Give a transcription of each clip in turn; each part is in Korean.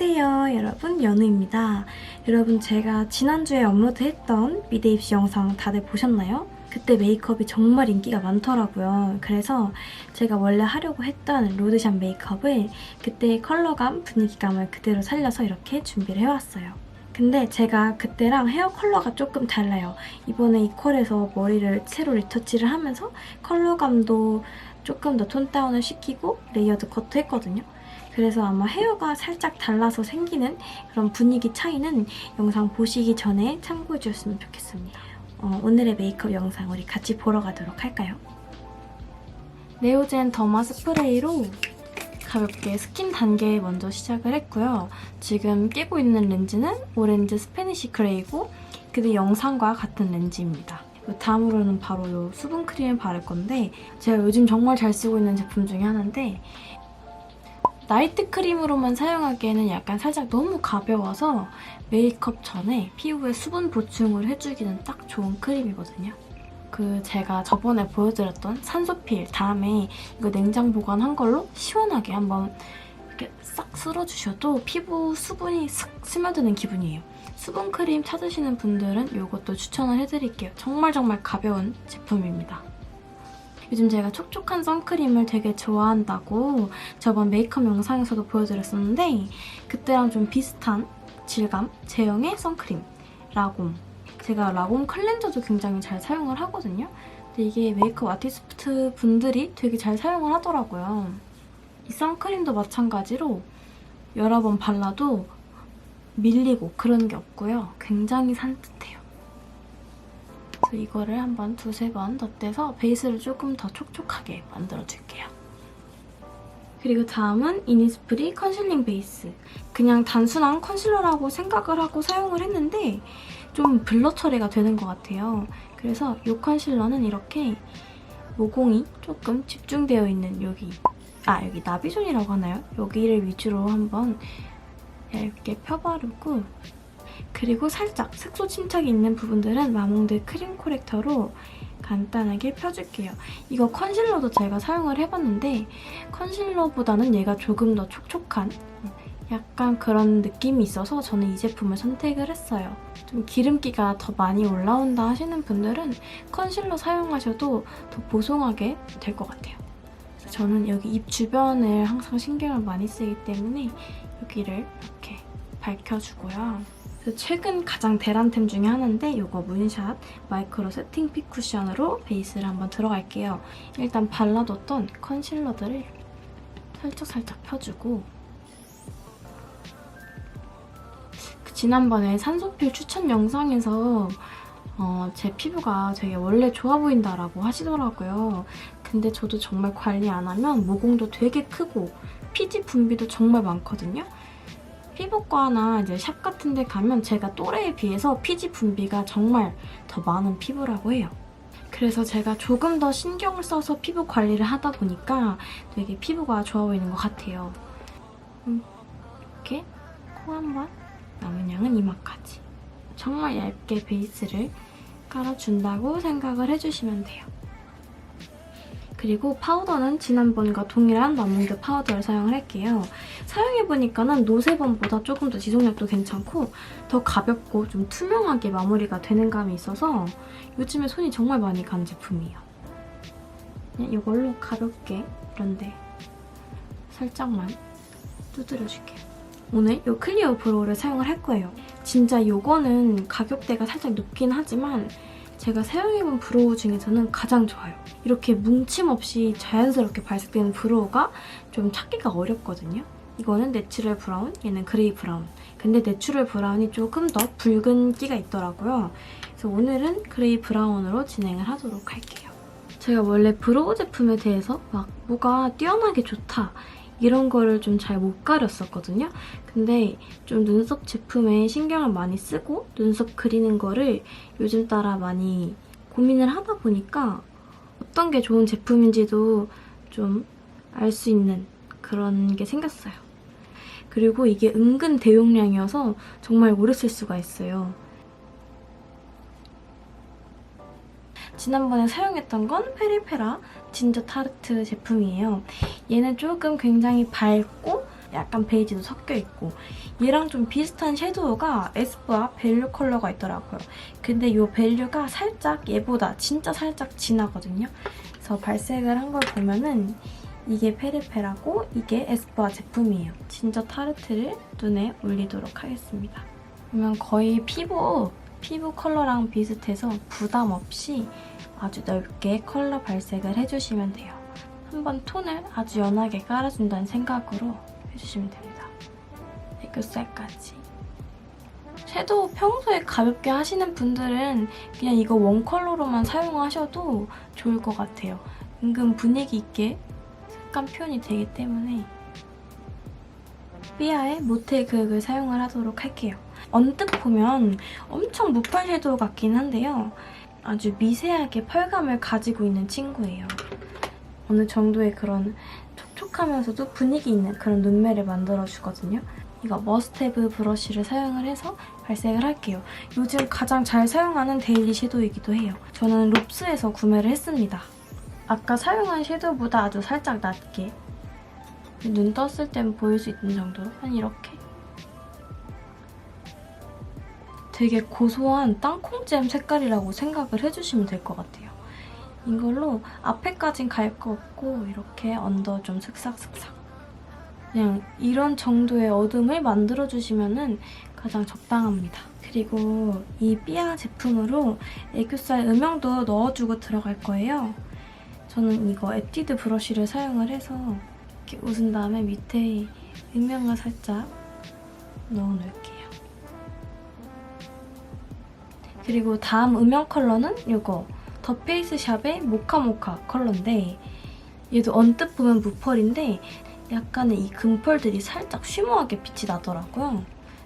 안녕하세요 여러분. 연우입니다. 여러분 제가 지난주에 업로드했던 미대 입시 영상 다들 보셨나요? 그때 메이크업이 정말 인기가 많더라고요. 그래서 제가 원래 하려고 했던 로드샵 메이크업을 그때의 컬러감, 분위기감을 그대로 살려서 이렇게 준비를 해왔어요. 근데 제가 그때랑 헤어 컬러가 조금 달라요. 이번에 이퀄에서 머리를 새로 리터치를 하면서 컬러감도 조금 더 톤 다운을 시키고 레이어드 컷도 했거든요 그래서 아마 헤어가 살짝 달라서 생기는 그런 분위기 차이는 영상 보시기 전에 참고해 주셨으면 좋겠습니다. 어, 오늘의 메이크업 영상 우리 같이 보러 가도록 할까요? 네오젠 더마 스프레이로 가볍게 스킨 단계 먼저 시작을 했고요. 지금 끼고 있는 렌즈는 오렌지 스페니시 그레이고 그게 영상과 같은 렌즈입니다. 다음으로는 바로 이 수분 크림을 바를 건데 제가 요즘 정말 잘 쓰고 있는 제품 중에 하나인데 나이트 크림으로만 사용하기에는 약간 살짝 너무 가벼워서 메이크업 전에 피부에 수분 보충을 해주기는 딱 좋은 크림이거든요. 그 제가 저번에 보여드렸던 산소필 다음에 이거 냉장 보관한 걸로 시원하게 한번 이렇게 싹 쓸어주셔도 피부 수분이 슥 스며드는 기분이에요. 수분 크림 찾으시는 분들은 이것도 추천을 해드릴게요. 정말 정말 가벼운 제품입니다. 요즘 제가 촉촉한 선크림을 되게 좋아한다고 저번 메이크업 영상에서도 보여드렸었는데 그때랑 좀 비슷한 질감, 제형의 선크림 라곰 제가 라곰 클렌저도 굉장히 잘 사용을 하거든요. 근데 이게 메이크업 아티스트 분들이 되게 잘 사용을 하더라고요. 이 선크림도 마찬가지로 여러 번 발라도 밀리고 그런 게 없고요. 굉장히 산뜻해요 이거를 한번 두세 번 덧대서 베이스를 조금 더 촉촉하게 만들어줄게요. 그리고 다음은 이니스프리 컨실링 베이스. 그냥 단순한 컨실러라고 생각을 하고 사용을 했는데 좀 블러 처리가 되는 것 같아요. 그래서 이 컨실러는 이렇게 모공이 조금 집중되어 있는 여기 아 여기 나비존이라고 하나요? 여기를 위주로 한번 얇게 펴바르고 그리고 살짝 색소 침착이 있는 부분들은 마몽드 크림 코렉터로 간단하게 펴줄게요. 이거 컨실러도 제가 사용을 해봤는데 컨실러보다는 얘가 조금 더 촉촉한 약간 그런 느낌이 있어서 저는 이 제품을 선택을 했어요. 좀 기름기가 더 많이 올라온다 하시는 분들은 컨실러 사용하셔도 더 보송하게 될 것 같아요. 그래서 저는 여기 입 주변을 항상 신경을 많이 쓰기 때문에 여기를 이렇게 밝혀주고요. 최근 가장 대란템 중에 하나인데 이거 문샷 마이크로 세팅 픽 쿠션으로 베이스를 한번 들어갈게요. 일단 발라뒀던 컨실러들을 살짝살짝 펴주고 그 지난번에 산소필 추천 영상에서 어, 제 피부가 되게 원래 좋아 보인다라고 하시더라고요. 근데 저도 정말 관리 안 하면 모공도 되게 크고 피지 분비도 정말 많거든요. 피부과나 이제 샵 같은 데 가면 제가 또래에 비해서 피지 분비가 정말 더 많은 피부라고 해요. 그래서 제가 조금 더 신경을 써서 피부 관리를 하다 보니까 되게 피부가 좋아 보이는 것 같아요. 음, 이렇게 코 한 번, 남은 양은 이마까지. 정말 얇게 베이스를 깔아준다고 생각을 해주시면 돼요. 그리고 파우더는 지난번과 동일한 마몽드 파우더를 사용을 할게요. 사용해보니까 는 노세번보다 조금 더 지속력도 괜찮고 더 가볍고 좀 투명하게 마무리가 되는 감이 있어서 요즘에 손이 정말 많이 간 제품이에요. 이걸로 가볍게 이런데 살짝만 두드려줄게요. 오늘 이 클리어 브로우를 사용을 할 거예요. 진짜 이거는 가격대가 살짝 높긴 하지만 제가 사용해본 브로우 중에서는 가장 좋아요. 이렇게 뭉침 없이 자연스럽게 발색되는 브로우가 좀 찾기가 어렵거든요. 이거는 내추럴 브라운, 얘는 그레이 브라운. 근데 내추럴 브라운이 조금 더 붉은 끼가 있더라고요. 그래서 오늘은 그레이 브라운으로 진행을 하도록 할게요. 제가 원래 브로우 제품에 대해서 막 뭐가 뛰어나게 좋다 이런 거를 좀 잘 못 가렸었거든요. 근데 좀 눈썹 제품에 신경을 많이 쓰고 눈썹 그리는 거를 요즘 따라 많이 고민을 하다 보니까 어떤 게 좋은 제품인지도 좀 알 수 있는 그런 게 생겼어요. 그리고 이게 은근 대용량이어서 정말 오래 쓸 수가 있어요. 지난번에 사용했던 건 페리페라 진저 타르트 제품이에요. 얘는 조금 굉장히 밝고 약간 베이지도 섞여 있고 얘랑 좀 비슷한 섀도우가 에스쁘아 밸류 컬러가 있더라고요. 근데 이 밸류가 살짝 얘보다 진짜 살짝 진하거든요. 그래서 발색을 한 걸 보면은 이게 페르페라고 이게 에스쁘아 제품이에요. 진저 타르트를 눈에 올리도록 하겠습니다. 그러면 거의 피부 피부 컬러랑 비슷해서 부담 없이 아주 넓게 컬러 발색을 해주시면 돼요. 한번 톤을 아주 연하게 깔아준다는 생각으로 해주시면 됩니다. 애교살까지. 섀도우 평소에 가볍게 하시는 분들은 그냥 이거 원 컬러로만 사용하셔도 좋을 것 같아요. 은근 분위기 있게 색감 표현이 되기 때문에 삐아의 모텔 그윽을 사용을 하도록 할게요. 언뜻 보면 엄청 무펄 섀도우 같긴 한데요. 아주 미세하게 펄감을 가지고 있는 친구예요. 어느 정도의 그런 촉촉하면서도 분위기 있는 그런 눈매를 만들어주거든요. 이거 머스테브 브러쉬를 사용을 해서 발색을 할게요. 요즘 가장 잘 사용하는 데일리 섀도우이기도 해요. 저는 롭스에서 구매를 했습니다. 아까 사용한 섀도우보다 아주 살짝 낮게 눈 떴을 땐 보일 수 있는 정도로 한 이렇게 되게 고소한 땅콩잼 색깔이라고 생각을 해주시면 될 것 같아요. 이걸로 앞에까진 갈 거 없고 이렇게 언더 좀 슥싹슥싹 그냥 이런 정도의 어둠을 만들어주시면 가장 적당합니다. 그리고 이 삐아 제품으로 애교살 음영도 넣어주고 들어갈 거예요. 저는 이거 에뛰드 브러쉬를 사용을 해서 이렇게 웃은 다음에 밑에 음영을 살짝 넣어놓을게요. 그리고 다음 음영 컬러는 이거 더 페이스샵의 모카모카 컬러인데 얘도 언뜻 보면 무펄인데 약간의 이 금펄들이 살짝 쉬머하게 빛이 나더라고요.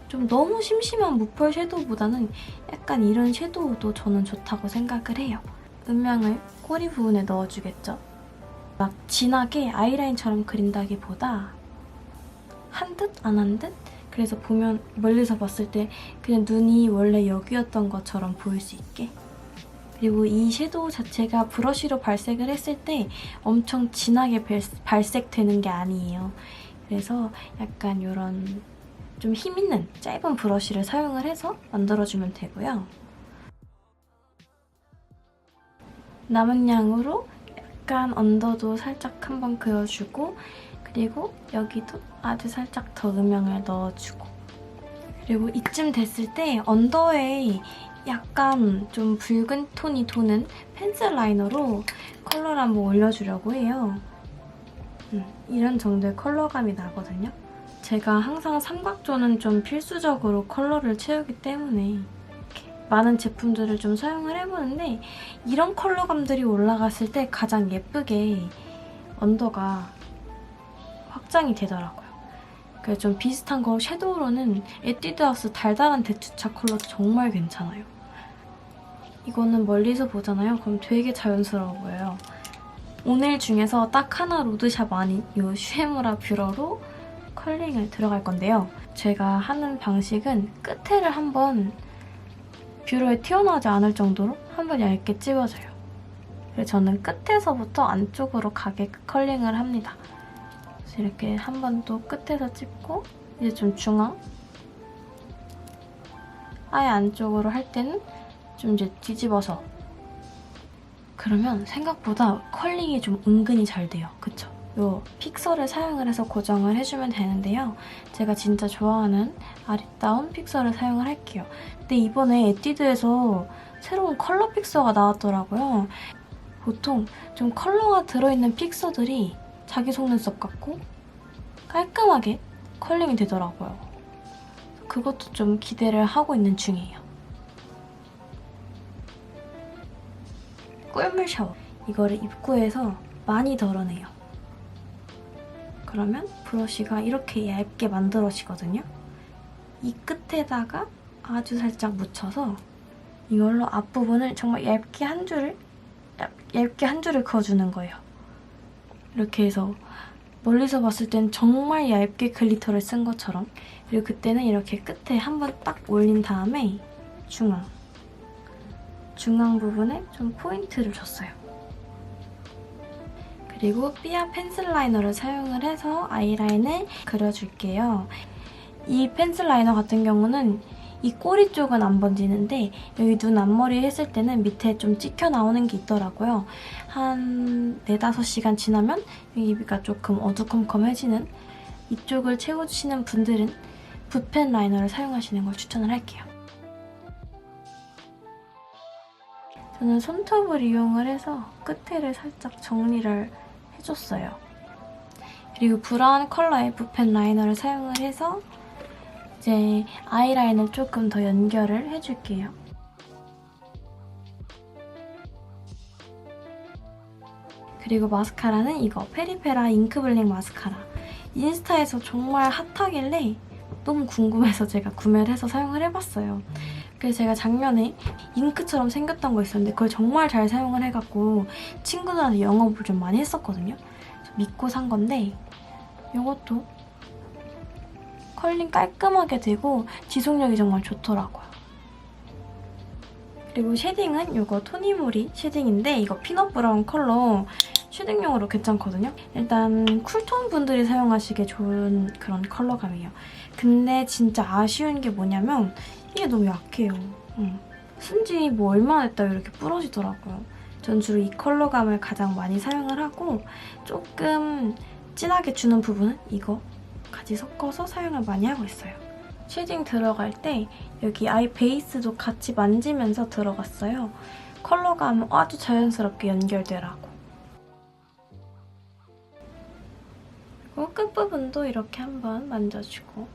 좀 너무 심심한 무펄 섀도우보다는 약간 이런 섀도우도 저는 좋다고 생각을 해요. 음영을 꼬리 부분에 넣어주겠죠? 막 진하게 아이라인처럼 그린다기보다 한 듯 안 한 듯? 그래서 보면 멀리서 봤을 때 그냥 눈이 원래 여기였던 것처럼 보일 수 있게 그리고 이 섀도우 자체가 브러쉬로 발색을 했을 때 엄청 진하게 발- 발색되는 게 아니에요. 그래서 약간 이런 좀 힘있는 짧은 브러쉬를 사용을 해서 만들어주면 되고요. 남은 양으로 약간 언더도 살짝 한번 그어주고 그리고 여기도 아주 살짝 더 음영을 넣어주고 그리고 이쯤 됐을 때 언더에 약간 좀 붉은 톤이 도는 펜슬 라이너로 컬러를 한번 올려주려고 해요. 음, 이런 정도의 컬러감이 나거든요. 제가 항상 삼각존은 좀 필수적으로 컬러를 채우기 때문에 많은 제품들을 좀 사용을 해보는데 이런 컬러감들이 올라갔을 때 가장 예쁘게 언더가 확장이 되더라고요. 그래서 좀 비슷한 거 섀도우로는 에뛰드하우스 달달한 대추차 컬러도 정말 괜찮아요. 이거는 멀리서 보잖아요. 그럼 되게 자연스러워 보여요. 오늘 중에서 딱 하나 로드샵 아닌 이 슈에무라 뷰러로 컬링을 들어갈 건데요. 제가 하는 방식은 끝에를 한번 뷰러에 튀어나오지 않을 정도로 한번 얇게 찝어줘요. 그래서 저는 끝에서부터 안쪽으로 가게 컬링을 합니다. 그래서 이렇게 한 번 또 끝에서 찝고 이제 좀 중앙 아예 안쪽으로 할 때는 좀 이제 뒤집어서 그러면 생각보다 컬링이 좀 은근히 잘 돼요. 그쵸? 요 픽서를 사용을 해서 고정을 해주면 되는데요. 제가 진짜 좋아하는 아리따운 픽서를 사용을 할게요. 근데 이번에 에뛰드에서 새로운 컬러 픽서가 나왔더라고요. 보통 좀 컬러가 들어있는 픽서들이 자기 속눈썹 같고 깔끔하게 컬링이 되더라고요. 그것도 좀 기대를 하고 있는 중이에요. 꿀물 샤워. 이거를 입구에서 많이 덜어내요. 그러면 브러쉬가 이렇게 얇게 만들어지거든요. 이 끝에다가 아주 살짝 묻혀서 이걸로 앞부분을 정말 얇게 한 줄을 얇, 얇게 한 줄을 그어주는 거예요. 이렇게 해서 멀리서 봤을 땐 정말 얇게 글리터를 쓴 것처럼 그리고 그때는 이렇게 끝에 한 번 딱 올린 다음에 중앙 중앙 부분에 좀 포인트를 줬어요. 그리고 삐아 펜슬 라이너를 사용을 해서 아이라인을 그려줄게요. 이 펜슬 라이너 같은 경우는 이 꼬리 쪽은 안 번지는데 여기 눈 앞머리 했을 때는 밑에 좀 찍혀 나오는 게 있더라고요. 한 4, 5시간 지나면 여기가 조금 어두컴컴해지는 이쪽을 채워주시는 분들은 붓펜 라이너를 사용하시는 걸 추천을 할게요. 저는 손톱을 이용을 해서 끝에를 살짝 정리를 해줬어요. 그리고 브라운 컬러의 붓펜 라이너를 사용을 해서 이제 아이라인을 조금 더 연결을 해줄게요. 그리고 마스카라는 이거 페리페라 잉크블링 마스카라. 인스타에서 정말 핫하길래 너무 궁금해서 제가 구매를 해서 사용을 해봤어요. 그래서 제가 작년에 잉크처럼 생겼던 거 있었는데 그걸 정말 잘 사용을 해갖고 친구들한테 영업을 좀 많이 했었거든요. 믿고 산 건데 이것도 컬링 깔끔하게 되고 지속력이 정말 좋더라고요. 그리고 쉐딩은 이거 토니모리 쉐딩인데 이거 피넛 브라운 컬러 쉐딩용으로 괜찮거든요. 일단 쿨톤 분들이 사용하시기에 좋은 그런 컬러감이에요. 근데 진짜 아쉬운 게 뭐냐면 이게 너무 약해요. 응. 쓴지 뭐 얼마나 됐다고 이렇게 부러지더라고요. 전 주로 이 컬러감을 가장 많이 사용을 하고 조금 진하게 주는 부분은 이거 같이 섞어서 사용을 많이 하고 있어요. 쉐딩 들어갈 때 여기 아이 베이스도 같이 만지면서 들어갔어요. 컬러감은 아주 자연스럽게 연결되라고. 그리고 끝부분도 이렇게 한번 만져주고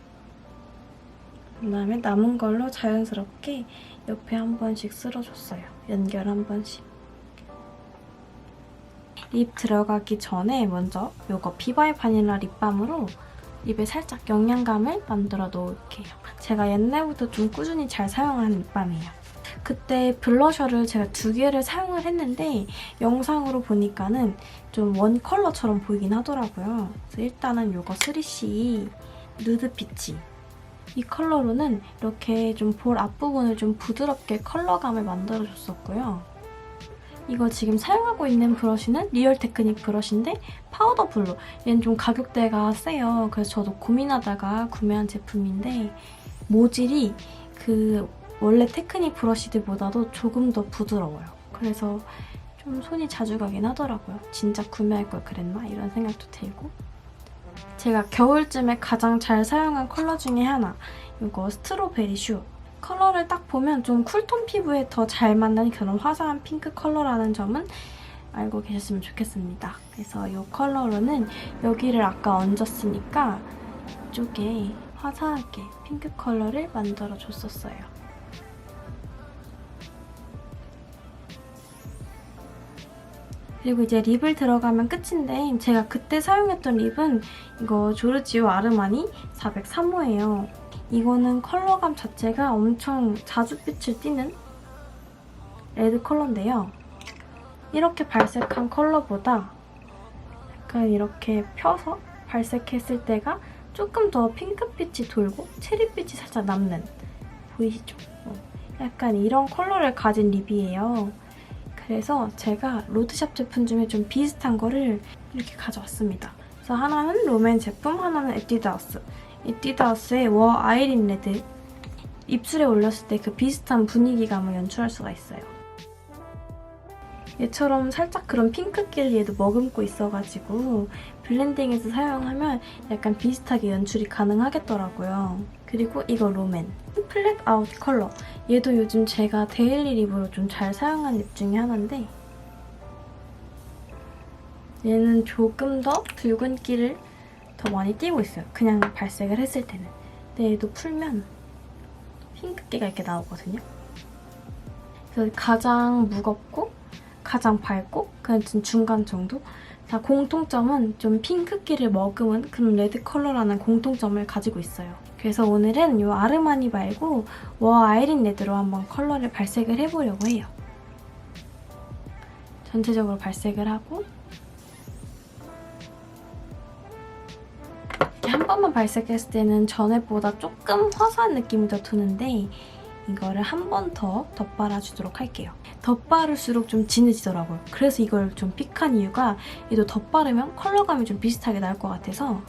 그다음에 남은 걸로 자연스럽게 옆에 한 번씩 쓸어줬어요. 연결 한 번씩. 립 들어가기 전에 먼저 이거 비바이 바닐라 립밤으로 립에 살짝 영양감을 만들어 놓을게요. 제가 옛날부터 좀 꾸준히 잘 사용하는 립밤이에요. 그때 블러셔를 제가 두 개를 사용을 했는데 영상으로 보니까는 좀 원 컬러처럼 보이긴 하더라고요. 그래서 일단은 이거 3C 누드 피치 이 컬러로는 이렇게 좀 볼 앞부분을 좀 부드럽게 컬러감을 만들어줬었고요. 이거 지금 사용하고 있는 브러쉬는 리얼 테크닉 브러쉬인데 파우더 블루. 얘는 좀 가격대가 세요. 그래서 저도 고민하다가 구매한 제품인데 모질이 그 원래 테크닉 브러쉬들보다도 조금 더 부드러워요. 그래서 좀 손이 자주 가긴 하더라고요. 진짜 구매할 걸 그랬나? 이런 생각도 들고. 제가 겨울쯤에 가장 잘 사용한 컬러 중에 하나. 이거 스트로베리 슈. 컬러를 딱 보면 좀 쿨톤 피부에 더 잘 맞는 그런 화사한 핑크 컬러라는 점은 알고 계셨으면 좋겠습니다. 그래서 이 컬러로는 여기를 아까 얹었으니까 이쪽에 화사하게 핑크 컬러를 만들어 줬었어요. 그리고 이제 립을 들어가면 끝인데 제가 그때 사용했던 립은 이거 조르지오 아르마니 403호예요. 이거는 컬러감 자체가 엄청 자주빛을 띠는 레드 컬러인데요. 이렇게 발색한 컬러보다 약간 이렇게 펴서 발색했을 때가 조금 더 핑크빛이 돌고 체리빛이 살짝 남는 보이시죠? 어, 약간 이런 컬러를 가진 립이에요. 그래서 제가 로드샵 제품 중에 좀 비슷한 거를 이렇게 가져왔습니다. 그래서 하나는 롬앤 제품, 하나는 에뛰드하우스. 에뛰드하우스의 워 아이린 레드 입술에 올렸을 때 그 비슷한 분위기감을 연출할 수가 있어요. 얘처럼 살짝 그런 핑크기를 얘도 머금고 있어가지고 블렌딩해서 사용하면 약간 비슷하게 연출이 가능하겠더라고요. 그리고 이거 롬앤 플랫 아웃 컬러 얘도 요즘 제가 데일리 립으로 좀 잘 사용하는 립 중에 하나인데 얘는 조금 더 붉은기를 더 많이 띄고 있어요. 그냥 발색을 했을 때는. 근데 얘도 풀면 핑크기가 이렇게 나오거든요. 그래서 가장 무겁고 가장 밝고 그냥 좀 중간 정도? 다 공통점은 좀 핑크기를 머금은 그런 레드 컬러라는 공통점을 가지고 있어요. 그래서 오늘은 이 아르마니 말고 워 아이린 레드로 한번 컬러를 발색을 해보려고 해요. 전체적으로 발색을 하고 번만 발색했을 때는 전에보다 조금 화사한 느낌이 더 드는데 이거를 한 번 더 덧바라주도록 할게요. 덧바를수록 좀 진해지더라고요. 그래서 이걸 좀 픽한 이유가 얘도 덧바르면 컬러감이 좀 비슷하게 나올 것 같아서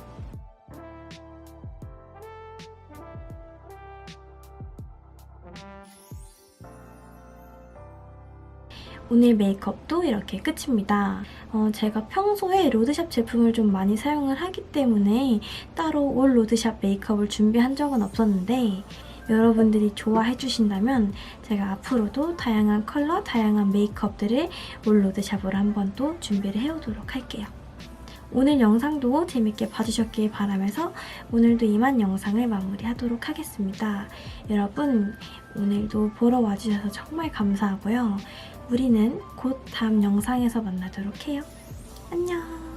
오늘 메이크업도 이렇게 끝입니다. 어, 제가 평소에 로드샵 제품을 좀 많이 사용을 하기 때문에 따로 올 로드샵 메이크업을 준비한 적은 없었는데 여러분들이 좋아해 주신다면 제가 앞으로도 다양한 컬러, 다양한 메이크업들을 올 로드샵으로 한번 또 준비를 해오도록 할게요. 오늘 영상도 재밌게 봐주셨길 바라면서 오늘도 이만 영상을 마무리하도록 하겠습니다. 여러분 오늘도 보러 와주셔서 정말 감사하고요. 우리는 곧 다음 영상에서 만나도록 해요. 안녕!